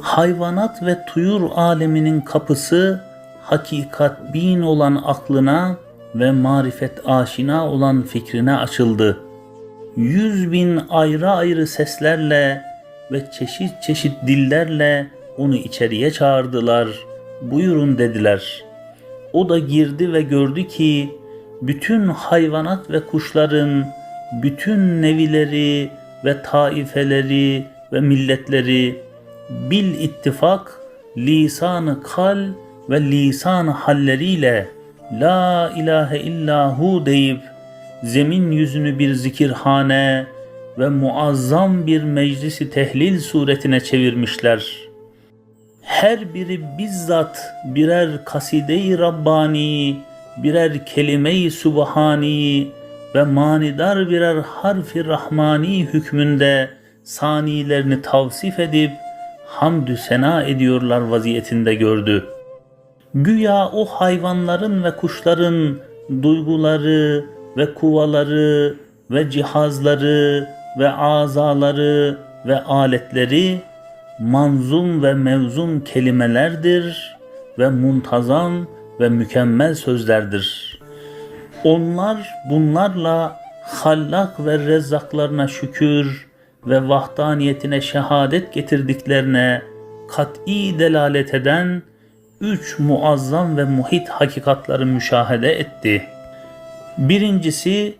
Hayvanat ve tuyur aleminin kapısı hakikat bin olan aklına ve marifet aşina olan fikrine açıldı. Yüz bin ayrı ayrı seslerle ve çeşit çeşit dillerle onu içeriye çağırdılar. Buyurun dediler. O da girdi ve gördü ki bütün hayvanat ve kuşların bütün nevileri ve taifeleri ve milletleri bil ittifak lisanı kal ve lisanı halleriyle La ilahe illahu deyip zemin yüzünü bir zikirhane ve muazzam bir meclisi tehlil suretine çevirmişler. Her biri bizzat birer kaside-i Rabbani, birer kelime-i Subhani ve manidar birer harfi Rahmani hükmünde sanilerini tavsif edip hamdü sena ediyorlar vaziyetinde gördü. Güya o hayvanların ve kuşların duyguları ve kuvaları ve cihazları ve azaları ve aletleri manzum ve mevzum kelimelerdir ve muntazam ve mükemmel sözlerdir. Onlar bunlarla hallak ve rezzaklarına şükür ve vahdaniyetine şehadet getirdiklerine kat'i delalet eden üç muazzam ve muhit hakikatları müşahede etti. Birincisi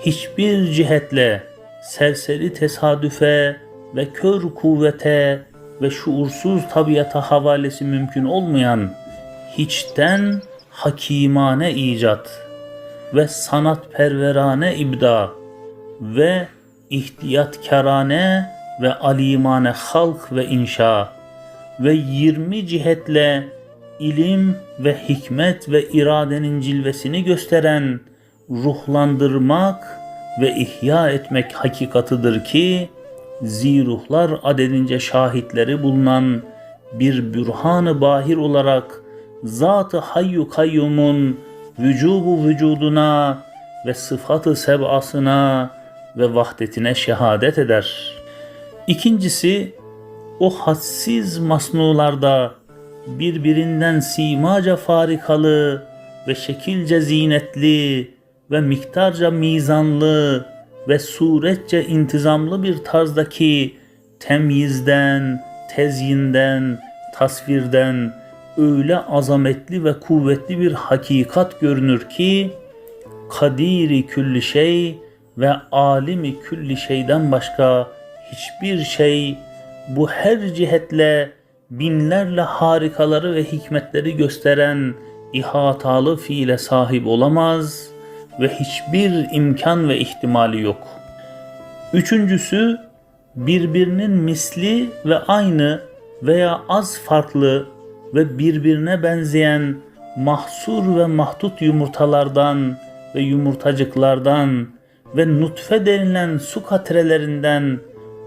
hiçbir cihetle serseri tesadüfe ve kör kuvvete ve şuursuz tabiata havalesi mümkün olmayan hiçten hakimane icat ve sanatperverane ibda ve ihtiyatkarane ve alimane halk ve inşa ve 20 cihetle ilim ve hikmet ve iradenin cilvesini gösteren ruhlandırmak ve ihya etmek hakikatıdır ki ziruhlar adedince şahitleri bulunan bir bürhan-ı bahir olarak Zat-ı Hayyu Kayyum'un vücubu vücuduna ve sıfatı sebasına ve vahdetine şehadet eder. İkincisi o hadsiz masnularda birbirinden simaca farikalı ve şekilce zinetli ve miktarca mizanlı ve suretçe intizamlı bir tarzdaki temyizden, tezyinden, tasvirden öyle azametli ve kuvvetli bir hakikat görünür ki kadiri külli şey ve alimi külli şeyden başka hiçbir şey bu her cihetle binlerle harikaları ve hikmetleri gösteren ihatalı fiile sahip olamaz ve hiçbir imkan ve ihtimali yok. Üçüncüsü birbirinin misli ve aynı veya az farklı ve birbirine benzeyen mahsur ve mahdut yumurtalardan ve yumurtacıklardan ve nutfe denilen su katrelerinden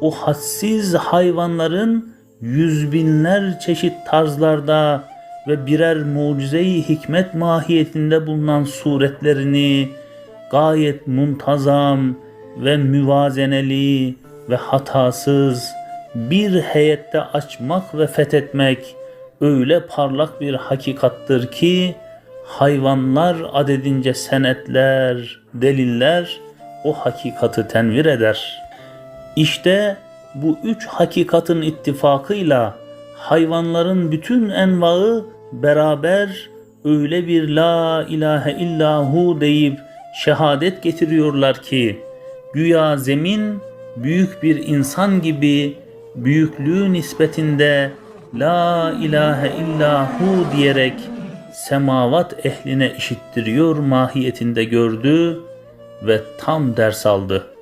o hadsiz hayvanların yüz binler çeşit tarzlarda ve birer mucize-i hikmet mahiyetinde bulunan suretlerini gayet muntazam ve müvazeneli ve hatasız bir heyette açmak ve fethetmek öyle parlak bir hakikattır ki hayvanlar adedince senetler, deliller o hakikati tenvir eder. İşte bu üç hakikatin ittifakıyla hayvanların bütün envaı beraber öyle bir la ilahe illahu deyip şehadet getiriyorlar ki güya zemin büyük bir insan gibi büyüklüğü nispetinde la ilahe illahu diyerek semavat ehline işittiriyor mahiyetinde gördü ve tam ders aldı.''